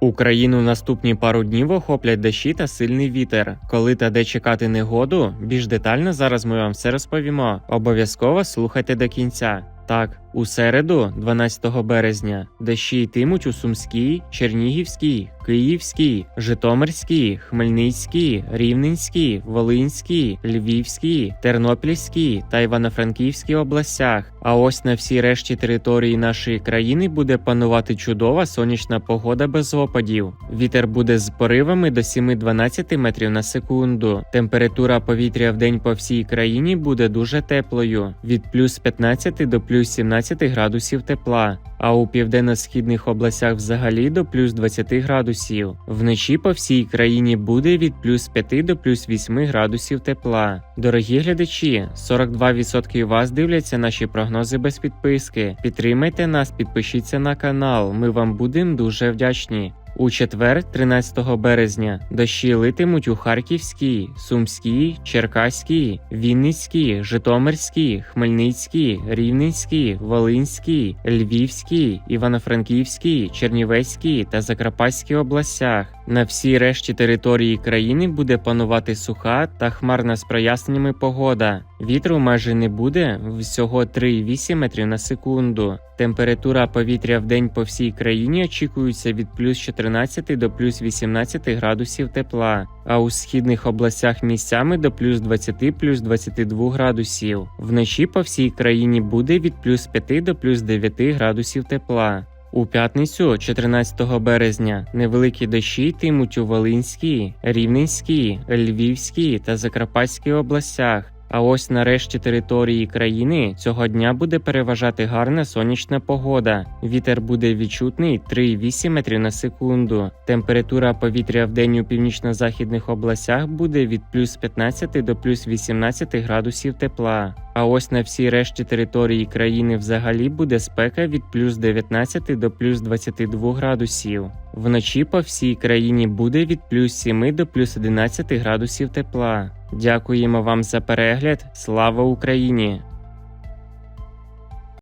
Україну наступні пару днів охоплять дощі та сильний вітер. Коли та де чекати негоду, більш детально зараз ми вам все розповімо. Обов'язково слухайте до кінця. Так, у середу, 12 березня, дощі йтимуть у Сумській, Чернігівській, Київській, Житомирській, Хмельницькій, Рівненській, Волинській, Львівській, Тернопільській та Івано-Франківській областях. А ось на всій решті території нашої країни буде панувати чудова сонячна погода без опадів. Вітер буде з поривами до 7-12 метрів на секунду. Температура повітря в день по всій країні буде дуже теплою від плюс 15 до плюс 17 градусів тепла. А у південно-східних областях взагалі до плюс 20 градусів. Вночі по всій країні буде від плюс 5 до плюс 8 градусів тепла. Дорогі глядачі, 42% вас дивляться наші прогнози без підписки. Підтримайте нас, підпишіться на канал. Ми вам будемо дуже вдячні. У четвер, 13 березня, дощі литимуть у Харківській, Сумській, Черкаській, Вінницькій, Житомирській, Хмельницькій, Рівненській, Волинській, Львівській, Івано-Франківській, Чернівецькій та Закарпатській областях. На всій решті території країни буде панувати суха та хмарна з проясненнями погода. Вітру майже не буде всього 3,8 метрів на секунду. Температура повітря в день по всій країні очікується від плюс 14 до плюс 18 градусів тепла, а у східних областях місцями до плюс 20 плюс 22 градусів. Вночі по всій країні буде від плюс 5 до плюс 9 градусів тепла. У п'ятницю, 14 березня, невеликі дощі йтимуть у Волинській, Рівненській, Львівській та Закарпатській областях. А ось нарешті території країни цього дня буде переважати гарна сонячна погода. Вітер буде відчутний 3,8 метрів на секунду. Температура повітря в день у північно-західних областях буде від плюс 15 до плюс 18 градусів тепла. А ось на всій решті території країни взагалі буде спека від плюс 19 до плюс 22 градусів. Вночі по всій країні буде від плюс 7 до плюс 11 градусів тепла. Дякуємо вам за перегляд. Слава Україні!